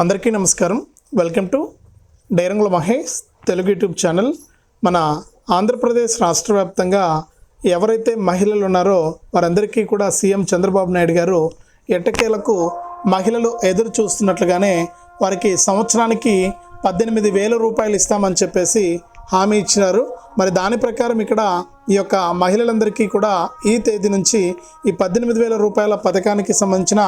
అందరికీ నమస్కారం. Welcome to Dairangula Mahesh Telugu YouTube channel. మన ఆంధ్రప్రదేశ్ రాష్ట్ర వ్యాప్తంగా ఎవరైతే మహిళలు ఉన్నారో వారందరికీ కూడా సీఎం చంద్రబాబు నాయుడు గారు ఎట్టకేలకు మహిళలు ఎదురు చూస్తున్నట్లుగానే వారికి సంవత్సరానికి పద్దెనిమిది వేల రూపాయలు ఇస్తామని చెప్పేసి హామీ ఇచ్చినారు. మరి దాని ప్రకారం ఇక్కడ ఈ యొక్క మహిళలందరికీ కూడా ఈ తేదీ నుంచి ఈ పద్దెనిమిది వేల రూపాయల పథకానికి సంబంధించిన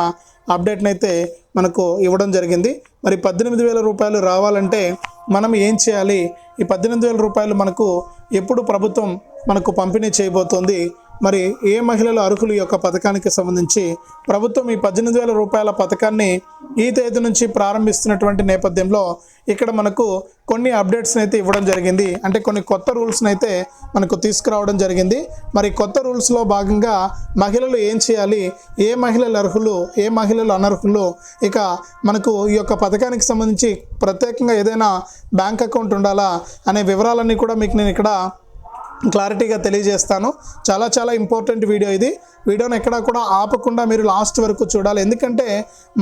అప్డేట్ని అయితే మనకు ఇవ్వడం జరిగింది. మరి పద్దెనిమిది వేల రూపాయలు రావాలంటే మనం ఏం చేయాలి? ఈ పద్దెనిమిది వేల రూపాయలు మనకు ఎప్పుడు ప్రభుత్వం మనకు పంపిణీ చేయబోతోంది? మరి ఏ మహిళలు అర్హులు ఈ యొక్క పథకానికి సంబంధించి ప్రభుత్వం ఈ పద్దెనిమిది వేల రూపాయల పథకాన్ని ఈ తేదీ నుంచి ప్రారంభిస్తున్నటువంటి నేపథ్యంలో ఇక్కడ మనకు కొన్ని అప్డేట్స్ని అయితే ఇవ్వడం జరిగింది. అంటే కొన్ని కొత్త రూల్స్ని అయితే మనకు తీసుకురావడం జరిగింది. మరి కొత్త రూల్స్లో భాగంగా మహిళలు ఏం చేయాలి? ఏ మహిళలు అర్హులు? ఏ మహిళలు అనర్హులు? ఇక మనకు ఈ యొక్క పథకానికి సంబంధించి ప్రత్యేకంగా ఏదైనా బ్యాంక్ అకౌంట్ ఉండాలా? అనే వివరాలన్నీ కూడా మీకు నేను ఇక్కడ క్లారిటీగా తెలియజేస్తాను. చాలా చాలా ఇంపార్టెంట్ వీడియో ఇది. వీడియోని ఎక్కడా కూడా ఆపకుండా మీరు లాస్ట్ వరకు చూడాలి. ఎందుకంటే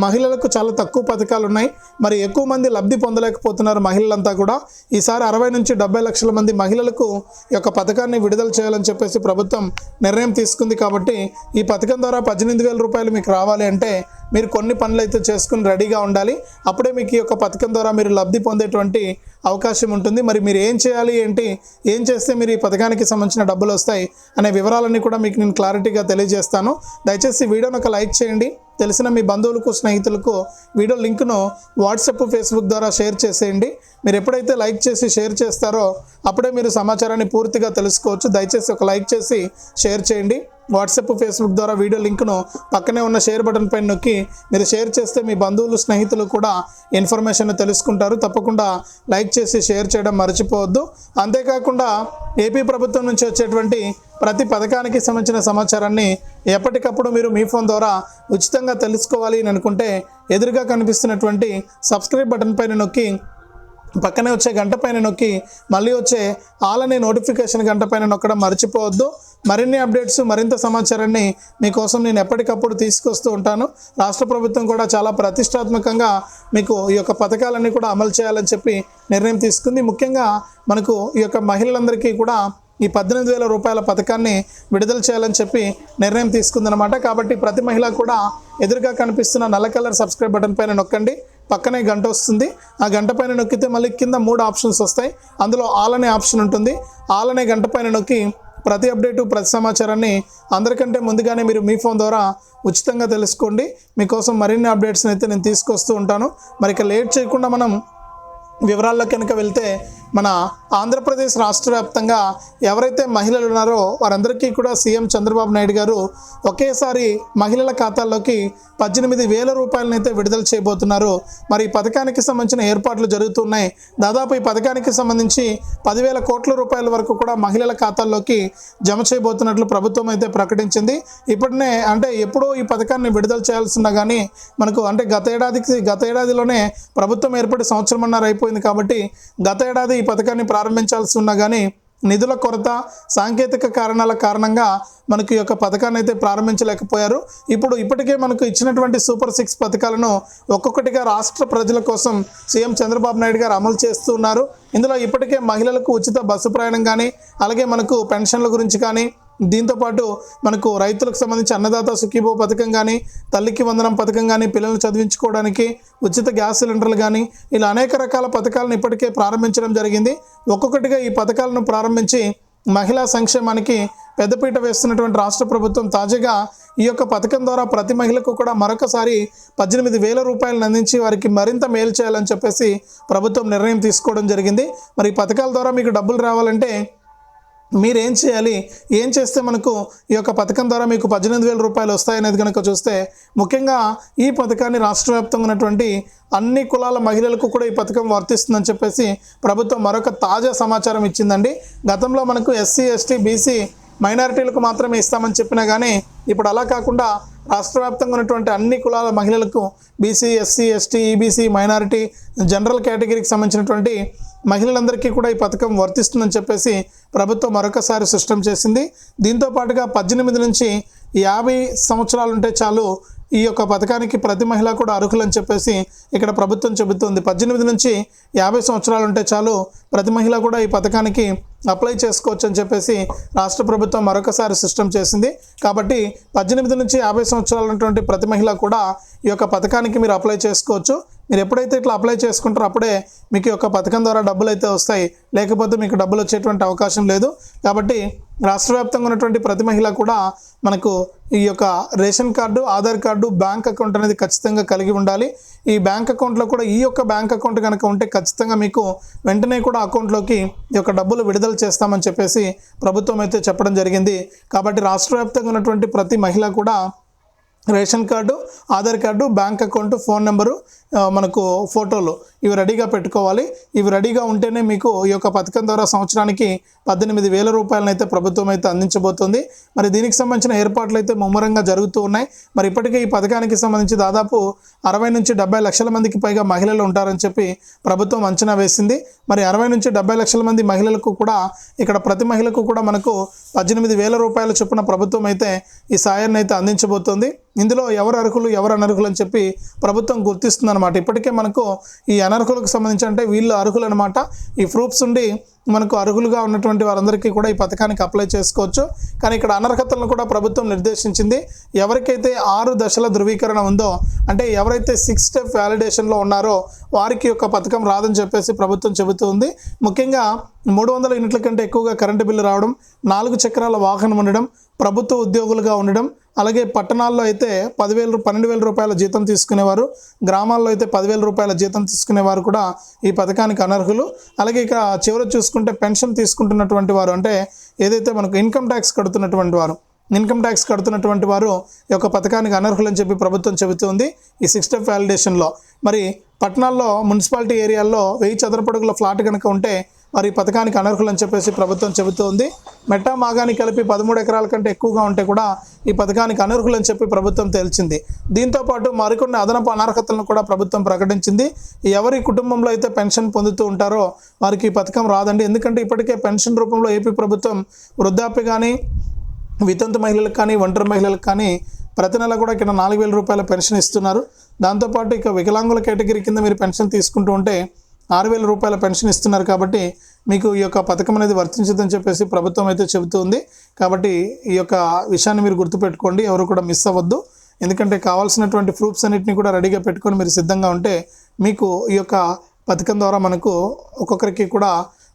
మహిళలకు చాలా తక్కువ పథకాలు ఉన్నాయి. మరి ఎక్కువ మంది లబ్ధి పొందలేకపోతున్నారు మహిళలంతా కూడా. ఈసారి అరవై నుంచి డెబ్బై లక్షల మంది మహిళలకు ఈ యొక్క పథకాన్ని విడుదల చేయాలని చెప్పేసి ప్రభుత్వం నిర్ణయం తీసుకుంది కాబట్టి ఈ పథకం ద్వారా పద్దెనిమిది వేల రూపాయలు మీకు రావాలి అంటే మీరు కొన్ని పనులు అయితే చేసుకుని రెడీగా ఉండాలి. అప్పుడే మీకు ఈ యొక్క పథకం ద్వారా మీరు లబ్ధి పొందేటువంటి అవకాశం ఉంటుంది. మరి మీరు ఏం చేయాలి ఏంటి ఏం చేస్తే మీరు ఈ పథకానికి సంబంధించిన డబ్బులు వస్తాయి అనే వివరాలన్నీ కూడా మీకు నేను క్లారిటీగా తెలియజేస్తాను. దయచేసి వీడియోని ఒక లైక్ చేయండి. తెలిసిన మీ బంధువులకు స్నేహితులకు వీడియో లింక్ను వాట్సాప్ ఫేస్బుక్ ద్వారా షేర్ చేసేయండి. మీరు ఎప్పుడైతే లైక్ చేసి షేర్ చేస్తారో అప్పుడే మీరు సమాచారాన్ని పూర్తిగా తెలుసుకోవచ్చు. దయచేసి ఒక లైక్ చేసి షేర్ చేయండి. వాట్సాప్ ఫేస్బుక్ ద్వారా వీడియో లింక్ను పక్కనే ఉన్న షేర్ బటన్ పైన నొక్కి మీరు షేర్ చేస్తే మీ బంధువులు స్నేహితులు కూడా ఇన్ఫర్మేషన్ తెలుసుకుంటారు. తప్పకుండా లైక్ చేసి షేర్ చేయడం మర్చిపోవద్దు. అంతేకాకుండా ఏపీ ప్రభుత్వం నుంచి వచ్చేటువంటి ప్రతి పథకానికి సంబంధించిన సమాచారాన్ని ఎప్పటికప్పుడు మీరు మీ ఫోన్ ద్వారా ఉచితంగా తెలుసుకోవాలి అని అనుకుంటే ఎదురుగా కనిపిస్తున్నటువంటి సబ్స్క్రైబ్ బటన్ పైన నొక్కి పక్కనే వచ్చే గంట పైన నొక్కి మళ్ళీ వచ్చే ఆల్ అనే నోటిఫికేషన్ గంట పైన నొక్కడం మర్చిపోవద్దు. మరిన్ని అప్డేట్స్ మరింత సమాచారాన్ని మీకోసం నేను ఎప్పటికప్పుడు తీసుకొస్తూ ఉంటాను. రాష్ట్ర ప్రభుత్వం కూడా చాలా ప్రతిష్టాత్మకంగా మీకు ఈ యొక్క పథకాలన్నీ కూడా అమలు చేయాలని చెప్పి నిర్ణయం తీసుకుంది. ముఖ్యంగా మనకు ఈ యొక్క మహిళలందరికీ కూడా ఈ పద్దెనిమిది వేల రూపాయల పథకాన్ని విడుదల చేయాలని చెప్పి నిర్ణయం తీసుకుందనమాట కాబట్టి ప్రతి మహిళ కూడా ఎదురుగా కనిపిస్తున్న నల్ల కలర్ సబ్స్క్రైబ్ బటన్ పైన నొక్కండి. పక్కనే గంట వస్తుంది. ఆ గంట పైన నొక్కితే మళ్ళీ కింద మూడు ఆప్షన్స్ వస్తాయి. అందులో ఆల్ అనే ఆప్షన్ ఉంటుంది. ఆల్ అనే గంట పైన నొక్కి ప్రతి అప్డేటు ప్రతి సమాచారాన్ని అందరికంటే ముందుగానే మీరు మీ ఫోన్ ద్వారా ఉచితంగా తెలుసుకోండి. మీకోసం మరిన్ని అప్డేట్స్ని అయితే నేను తీసుకొస్తూ ఉంటాను. మరి ఇక లేట్ చేయకుండా మనం వివరాల్లో కనుక వెళ్తే మన ఆంధ్రప్రదేశ్ రాష్ట్ర వ్యాప్తంగా ఎవరైతే మహిళలు ఉన్నారో వారందరికీ కూడా సీఎం చంద్రబాబు నాయుడు గారు ఒకేసారి మహిళల ఖాతాల్లోకి పద్దెనిమిది వేల రూపాయలనైతే విడుదల చేయబోతున్నారు. మరి ఈ పథకానికి సంబంధించిన ఏర్పాట్లు జరుగుతున్నాయి. దాదాపు ఈ పథకానికి సంబంధించి పదివేల కోట్ల రూపాయల వరకు కూడా మహిళల ఖాతాల్లోకి జమ చేయబోతున్నట్లు ప్రభుత్వం అయితే ప్రకటించింది. ఇప్పటినే అంటే ఎప్పుడో ఈ పథకాన్ని విడుదల చేయాల్సిందా కానీ మనకు అంటే గత ఏడాదికి గత ఏడాదిలోనే ప్రభుత్వం ఏర్పడి సంవత్సరంన్నర అయిపోయింది కాబట్టి గత ఏడాది ఈ పథకాన్ని ప్రారంభించాల్సి ఉన్నా కానీ నిధుల కొరత సాంకేతిక కారణాల కారణంగా మనకు ఈ యొక్క పథకాన్ని అయితే ప్రారంభించలేకపోయారు. ఇప్పుడు ఇప్పటికే మనకు ఇచ్చినటువంటి సూపర్ సిక్స్ పథకాలను ఒక్కొక్కటిగా రాష్ట్ర ప్రజల కోసం సీఎం చంద్రబాబు నాయుడు గారు అమలు చేస్తూ ఉన్నారు. ఇందులో ఇప్పటికే మహిళలకు ఉచిత బస్సు ప్రయాణం కానీ అలాగే మనకు పెన్షన్ల గురించి కానీ దీంతోపాటు మనకు రైతులకు సంబంధించి అన్నదాత సుఖీభో పథకం కానీ తల్లికి వందనం పథకం కానీ పిల్లల్ని చదివించుకోవడానికి ఉచిత గ్యాస్ సిలిండర్లు కానీ ఇలా అనేక రకాల పథకాలను ఇప్పటికే ప్రారంభించడం జరిగింది. ఒక్కొక్కటిగా ఈ పథకాలను ప్రారంభించి మహిళా సంక్షేమానికి పెద్దపీట వేస్తున్నటువంటి రాష్ట్ర ప్రభుత్వం తాజాగా ఈ యొక్క పథకం ద్వారా ప్రతి మహిళకు కూడా మరొకసారి పద్దెనిమిది వేల రూపాయలను అందించి వారికి మరింత మేలు చేయాలని చెప్పేసి ప్రభుత్వం నిర్ణయం తీసుకోవడం జరిగింది. మరి ఈ పథకాల ద్వారా మీకు డబ్బులు రావాలంటే మీరేం చేయాలి? ఏం చేస్తే మనకు ఈ యొక్క పథకం ద్వారా మీకు పద్దెనిమిది వేల రూపాయలు వస్తాయనేది కనుక చూస్తే ముఖ్యంగా ఈ పథకాన్ని రాష్ట్ర వ్యాప్తంగా ఉన్నటువంటి అన్ని కులాల మహిళలకు కూడా ఈ పథకం వర్తిస్తుందని చెప్పేసి ప్రభుత్వం మరొక తాజా సమాచారం ఇచ్చిందండి. గతంలో మనకు ఎస్సీ ఎస్టీ బీసీ మైనారిటీలకు మాత్రమే ఇస్తామని చెప్పినా కానీ ఇప్పుడు అలా కాకుండా రాష్ట్ర వ్యాప్తంగా ఉన్నటువంటి అన్ని కులాల మహిళలకు BC SC ST EBC minority general కేటగిరీకి సంబంధించినటువంటి మహిళలందరికీ కూడా ఈ పథకం వర్తిస్తుందని చెప్పేసి ప్రభుత్వం మరొకసారి స్పష్టం చేసింది. దీంతో పాటుగా పద్దెనిమిది నుంచి యాభై సంవత్సరాలు ఉంటే చాలు ఈ యొక్క పథకానికి ప్రతి మహిళ కూడా అర్హులని చెప్పేసి ఇక్కడ ప్రభుత్వం చెబుతోంది. పద్దెనిమిది నుంచి యాభై సంవత్సరాలు ఉంటే చాలు ప్రతి మహిళ కూడా ఈ పథకానికి అప్లై చేసుకోవచ్చు అని చెప్పేసి రాష్ట్ర ప్రభుత్వం మరొకసారి సిస్టమ్ చేసింది. కాబట్టి పద్దెనిమిది నుంచి యాభై సంవత్సరాలు ఉన్నటువంటి ప్రతి మహిళ కూడా ఈ యొక్క పథకానికి మీరు అప్లై చేసుకోవచ్చు. మీరు ఎప్పుడైతే ఇట్లా అప్లై చేసుకుంటారో అప్పుడే మీకు ఈ యొక్క పథకం ద్వారా డబ్బులు అయితే వస్తాయి. లేకపోతే మీకు డబ్బులు వచ్చేటువంటి అవకాశం లేదు. కాబట్టి రాష్ట్ర వ్యాప్తంగా ఉన్నటువంటి ప్రతి మహిళ కూడా మనకు ఈ యొక్క ration card Aadhaar card bank account అనేది ఖచ్చితంగా కలిగి ఉండాలి. ఈ బ్యాంక్ అకౌంట్లో కూడా ఈ యొక్క బ్యాంక్ అకౌంట్ కనుక ఉంటే ఖచ్చితంగా మీకు వెంటనే కూడా అకౌంట్లోకి ఈ యొక్క డబ్బులు విడుదల చేస్తామని చెప్పేసి ప్రభుత్వం అయితే చెప్పడం జరిగింది. కాబట్టి రాష్ట్ర వ్యాప్తంగా ఉన్నటువంటి ప్రతి మహిళ కూడా ration card Aadhaar card bank account phone number మనకు ఫోటోలు ఇవి రెడీగా పెట్టుకోవాలి. ఇవి రెడీగా ఉంటేనే మీకు ఈ యొక్క పథకం ద్వారా సంవత్సరానికి పద్దెనిమిది వేల రూపాయలను అయితే ప్రభుత్వం అయితే అందించబోతుంది. మరి దీనికి సంబంధించిన ఏర్పాట్లు అయితే ముమ్మరంగా జరుగుతూ ఉన్నాయి. మరి ఇప్పటికే ఈ పథకానికి సంబంధించి దాదాపు అరవై నుంచి డెబ్బై లక్షల మందికి పైగా మహిళలు ఉంటారని చెప్పి ప్రభుత్వం అంచనా వేసింది. మరి అరవై నుంచి డెబ్బై లక్షల మంది మహిళలకు కూడా ఇక్కడ ప్రతి మహిళకు కూడా మనకు పద్దెనిమిది వేల రూపాయల చొప్పున ప్రభుత్వం అయితే ఈ సాయాన్ని అయితే అందించబోతోంది. ఇందులో ఎవరు అర్హులు ఎవరు అనర్హులు అని చెప్పి ప్రభుత్వం గుర్తిస్తుంది అనమాట ఇప్పటికే మనకు ఈ అనర్హులకు సంబంధించి అంటే వీళ్ళు అర్హులు అనమాట ఈ ప్రూఫ్స్ ఉండి మనకు అర్హులుగా ఉన్నటువంటి వారందరికీ కూడా ఈ పథకానికి అప్లై చేసుకోవచ్చు. కానీ ఇక్కడ అనర్హతలను కూడా ప్రభుత్వం నిర్దేశించింది. ఎవరికైతే ఆరు దశల ధృవీకరణ ఉందో అంటే ఎవరైతే సిక్స్ స్టెప్ వ్యాలిడేషన్లో ఉన్నారో వారికి యొక్క పథకం రాదని చెప్పేసి ప్రభుత్వం చెబుతుంది ముఖ్యంగా మూడు వందల యూనిట్ల కంటే ఎక్కువగా కరెంటు బిల్లు రావడం నాలుగు చక్రాల వాహనం ఉండడం ప్రభుత్వ ఉద్యోగులుగా ఉండడం అలాగే పట్టణాల్లో అయితే పదివేలు పన్నెండు వేల రూపాయల జీతం తీసుకునేవారు. గ్రామాల్లో అయితే పదివేల రూపాయల జీతం తీసుకునేవారు కూడా ఈ పథకానికి అనర్హులు. అలాగే ఇక చివర చూసుకుంటే పెన్షన్ తీసుకుంటున్నటువంటి వారు అంటే ఏదైతే మనకు ఇన్కమ్ ట్యాక్స్ కడుతున్నటువంటి వారు ఇన్కమ్ ట్యాక్స్ కడుతున్నటువంటి వారు ఈ యొక్క పథకానికి అనర్హులని చెప్పి ప్రభుత్వం చెబుతుంది ఈ సిక్స్ స్టెప్ వ్యాలిడేషన్లో. మరి పట్టణాల్లో మున్సిపాలిటీ ఏరియాల్లో వెయ్యి చదరపడుగుల ఫ్లాట్ కనుక ఉంటే మరి ఈ పథకానికి అనర్హులని చెప్పేసి ప్రభుత్వం చెబుతోంది. మెట్టా మాగాని కలిపి పదమూడు ఎకరాల కంటే ఎక్కువగా ఉంటే కూడా ఈ పథకానికి అనర్హులని చెప్పి ప్రభుత్వం తేల్చింది. దీంతో పాటు మరికొన్ని అదనపు అనర్హతలను కూడా ప్రభుత్వం ప్రకటించింది. ఎవరి కుటుంబంలో అయితే పెన్షన్ పొందుతూ ఉంటారో వారికి ఈ పథకం రాదండి. ఎందుకంటే ఇప్పటికే పెన్షన్ రూపంలో ఏపీ ప్రభుత్వం వృద్ధాప్య కానీ వితంతు మహిళలకు కానీ ఒంటరి మహిళలకు కానీ ప్రతి నెల కూడా ఇక్కడ నాలుగు వేల రూపాయల పెన్షన్ ఇస్తున్నారు. దాంతోపాటు ఇక వికలాంగుల కేటగిరీ కింద మీరు పెన్షన్ తీసుకుంటూ ఉంటే ఆరు వేల రూపాయల పెన్షన్ ఇస్తున్నారు కాబట్టి మీకు ఈ యొక్క పథకం అనేది వర్తించదని చెప్పేసి ప్రభుత్వం అయితే చెబుతుంది కాబట్టి ఈ యొక్క విషయాన్ని మీరు గుర్తుపెట్టుకోండి ఎవరు కూడా మిస్ అవ్వద్దు. ఎందుకంటే కావాల్సినటువంటి ప్రూఫ్స్ అన్నిటిని కూడా రెడీగా పెట్టుకొని మీరు సిద్ధంగా ఉంటే మీకు ఈ యొక్క పథకం ద్వారా మనకు ఒక్కొక్కరికి కూడా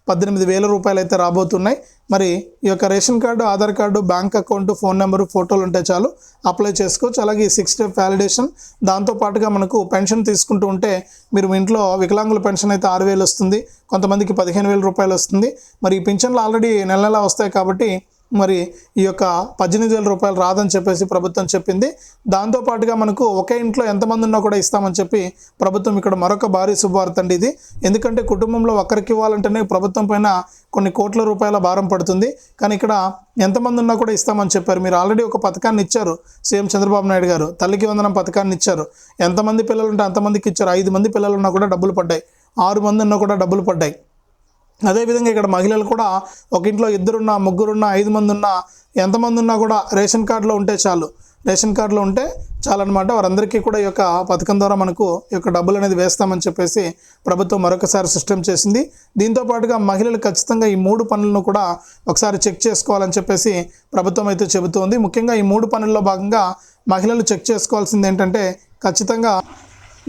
పద్దెనిమిది వేల రూపాయలు అయితే రాబోతున్నాయి. మరి ఈ యొక్క ration card Aadhaar card bank account phone number ఫోటోలు ఉంటే చాలు అప్లై చేసుకోవచ్చు. అలాగే సిక్స్ స్టెప్ వ్యాలిడేషన్ దాంతో పాటుగా మనకు పెన్షన్ తీసుకుంటూ ఉంటే మీరు మీ ఇంట్లో వికలాంగుల పెన్షన్ అయితే ఆరు వేలు వస్తుంది. కొంతమందికి పదిహేను వేల రూపాయలు వస్తుంది. మరి ఈ పింఛన్లు ఆల్రెడీ నెల నెలా వస్తాయి కాబట్టి మరి ఈ యొక్క పద్దెనిమిది వేల రూపాయలు రాదని చెప్పేసి ప్రభుత్వం చెప్పింది. దాంతోపాటుగా మనకు ఒకే ఇంట్లో ఎంతమంది ఉన్నా కూడా ఇస్తామని చెప్పి ప్రభుత్వం ఇక్కడ మరొక భారీ శుభవార్త అండి ఇది. ఎందుకంటే కుటుంబంలో ఒకరికి ఇవ్వాలంటేనే ప్రభుత్వం పైన కొన్ని కోట్ల రూపాయల భారం పడుతుంది. కానీ ఇక్కడ ఎంతమంది ఉన్నా కూడా ఇస్తామని చెప్పారు. మీరు ఆల్రెడీ ఒక పథకాన్ని ఇచ్చారు. సీఎం చంద్రబాబు నాయుడు గారు తల్లికి వందనం పథకాన్ని ఇచ్చారు. ఎంతమంది పిల్లలు ఉంటే అంతమందికి ఇచ్చారు. ఐదు మంది పిల్లలు ఉన్నా కూడా డబ్బులు పడ్డాయి. ఆరు మంది ఉన్నా కూడా డబ్బులు పడ్డాయి. అదేవిధంగా ఇక్కడ మహిళలు కూడా ఒక ఇంట్లో ఇద్దరున్నా ముగ్గురున్నా ఐదు మంది ఉన్నా ఎంతమంది ఉన్నా కూడా రేషన్ కార్డులో ఉంటే చాలు. రేషన్ కార్డులో ఉంటే చాలన్నమాట. వారందరికీ కూడా ఈ యొక్క పథకం ద్వారా మనకు ఈ యొక్క డబ్బులు అనేది వేస్తామని చెప్పేసి ప్రభుత్వం మరొకసారి సిస్టమ్ చేసింది. దీంతో పాటుగా మహిళలు ఖచ్చితంగా ఈ మూడు పనులను కూడా ఒకసారి చెక్ చేసుకోవాలని చెప్పేసి ప్రభుత్వం అయితే చెబుతోంది. ముఖ్యంగా ఈ మూడు పనుల్లో భాగంగా మహిళలు చెక్ చేసుకోవాల్సింది ఏంటంటే ఖచ్చితంగా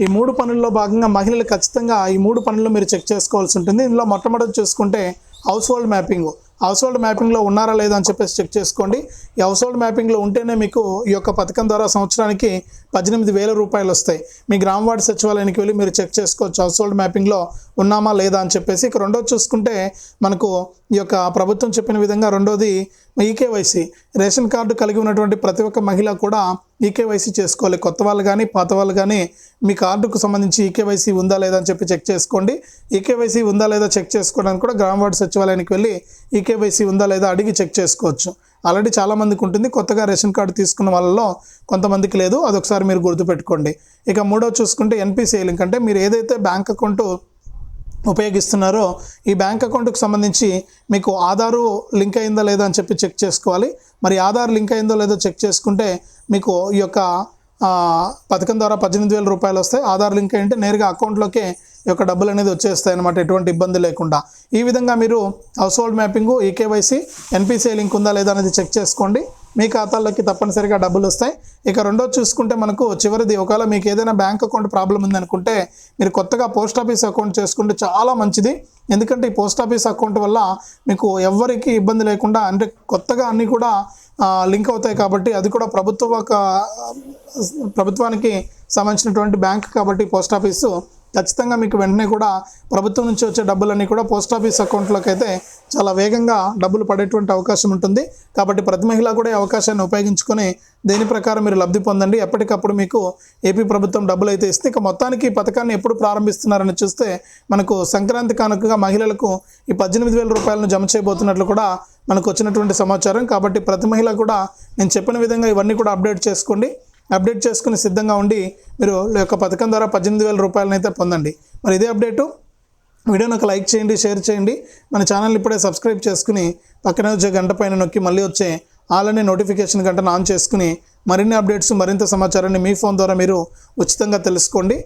ఈ మూడు పనుల్లో భాగంగా మహిళలు ఖచ్చితంగా ఈ మూడు పనులు మీరు చెక్ చేసుకోవాల్సి ఉంటుంది. ఇందులో మొట్టమొదటి చూసుకుంటే household mapping household మ్యాపింగ్లో ఉన్నారా లేదా అని చెప్పేసి చెక్ చేసుకోండి. ఈ హౌస్ హోల్డ్ మ్యాపింగ్లో ఉంటేనే మీకు ఈ యొక్క పథకం ద్వారా సంవత్సరానికి పద్దెనిమిది వేల రూపాయలు వస్తాయి. మీ గ్రామ వార్డు సచివాలయానికి వెళ్ళి మీరు చెక్ చేసుకోవచ్చు హౌస్ హోల్డ్ మ్యాపింగ్లో ఉన్నామా లేదా అని చెప్పేసి. ఇక రెండోది చూసుకుంటే మనకు ఈ యొక్క ప్రభుత్వం చెప్పిన విధంగా రెండోది ఈకేవైసీ. రేషన్ కార్డు కలిగి ఉన్నటువంటి ప్రతి ఒక్క మహిళ కూడా ఈకేవైసీ చేసుకోవాలి. కొత్త వాళ్ళు కానీ పాత వాళ్ళు కానీ మీ కార్డుకు సంబంధించి ఈకేవైసీ ఉందా లేదా అని చెప్పి చెక్ చేసుకోండి. ఈకేవైసీ ఉందా లేదా చెక్ చేసుకోవడానికి కూడా గ్రామ వార్డు సచివాలయానికి వెళ్ళి ఈకేవైసీ ఉందా లేదా అడిగి చెక్ చేసుకోవచ్చు. ఆల్రెడీ చాలామందికి ఉంటుంది. కొత్తగా రేషన్ కార్డు తీసుకున్న వాళ్ళలో కొంతమందికి లేదు. అదొకసారి మీరు గుర్తుపెట్టుకోండి. ఇక మూడో చూసుకుంటే ఎన్పిసిఐ లింక్. అంటే మీరు ఏదైతే బ్యాంక్ అకౌంట్ ఉపయోగిస్తున్నారో ఈ బ్యాంక్ అకౌంట్కి సంబంధించి మీకు ఆధారు లింక్ అయిందా లేదా అని చెప్పి చెక్ చేసుకోవాలి. మరి ఆధార్ లింక్ అయిందో లేదో చెక్ చేసుకుంటే మీకు ఈ యొక్క పథకం ద్వారా పద్దెనిమిది వేల రూపాయలు వస్తాయి. ఆధార్ లింక్ అంటే నేరుగా అకౌంట్లోకే ఈ యొక్క డబ్బులు అనేది వచ్చేస్తాయి అనమాట ఎటువంటి ఇబ్బంది లేకుండా. ఈ విధంగా మీరు household mapping eKYC NPCI link ఉందా లేదా అనేది చెక్ చేసుకోండి. మీ ఖాతాల్లోకి తప్పనిసరిగా డబ్బులు వస్తాయి. ఇక రెండోది చూసుకుంటే మనకు చివరిది ఒకవేళ మీకు ఏదైనా బ్యాంక్ అకౌంట్ ప్రాబ్లం ఉందనుకుంటే మీరు కొత్తగా పోస్ట్ ఆఫీస్ అకౌంట్ చేసుకుంటే చాలా మంచిది. ఎందుకంటే ఈ పోస్ట్ ఆఫీస్ అకౌంట్ వల్ల మీకు ఎవ్వరికి ఇబ్బంది లేకుండా అంటే కొత్తగా అన్నీ కూడా లింక్ అవుతాయి కాబట్టి అది కూడా ప్రభుత్వ ఒక ప్రభుత్వానికి సంబంధించినటువంటి బ్యాంక్ కాబట్టి పోస్ట్ ఆఫీసు ఖచ్చితంగా మీకు వెంటనే కూడా ప్రభుత్వం నుంచి వచ్చే డబ్బులన్నీ కూడా పోస్ట్ ఆఫీస్ అకౌంట్లోకి అయితే చాలా వేగంగా డబ్బులు పడేటువంటి అవకాశం ఉంటుంది. కాబట్టి ప్రతి మహిళ కూడా ఈ అవకాశాన్ని ఉపయోగించుకొని దేని ప్రకారం మీరు లబ్ధి పొందండి ఎప్పటికప్పుడు మీకు ఏపీ ప్రభుత్వం డబ్బులు అయితే ఇస్తే ఇక మొత్తానికి ఈ పథకాన్ని ఎప్పుడు ప్రారంభిస్తున్నారని చూస్తే మనకు సంక్రాంతి కానుకగా మహిళలకు ఈ పద్దెనిమిది వేల రూపాయలను జమ చేయబోతున్నట్లు కూడా మనకు వచ్చినటువంటి సమాచారం. కాబట్టి ప్రతి మహిళ కూడా నేను చెప్పిన విధంగా ఇవన్నీ కూడా అప్డేట్ చేసుకోండి. అప్డేట్ చేసుకుని సిద్ధంగా ఉండి మీరు యొక్క పథకం ద్వారా పద్దెనిమిది వేల రూపాయలనైతే పొందండి. మరి ఇదే అప్డేటు. వీడియోని ఒక లైక్ చేయండి షేర్ చేయండి. మన ఛానల్ ఇప్పుడే సబ్స్క్రైబ్ చేసుకుని పక్కనే వచ్చే గంట పైన నొక్కి మళ్ళీ వచ్చే ఆల్ నోటిఫికేషన్ గంటను ఆన్ చేసుకుని మరిన్ని అప్డేట్స్ మరింత సమాచారాన్ని మీ ఫోన్ ద్వారా మీరు ఉచితంగా తెలుసుకోండి.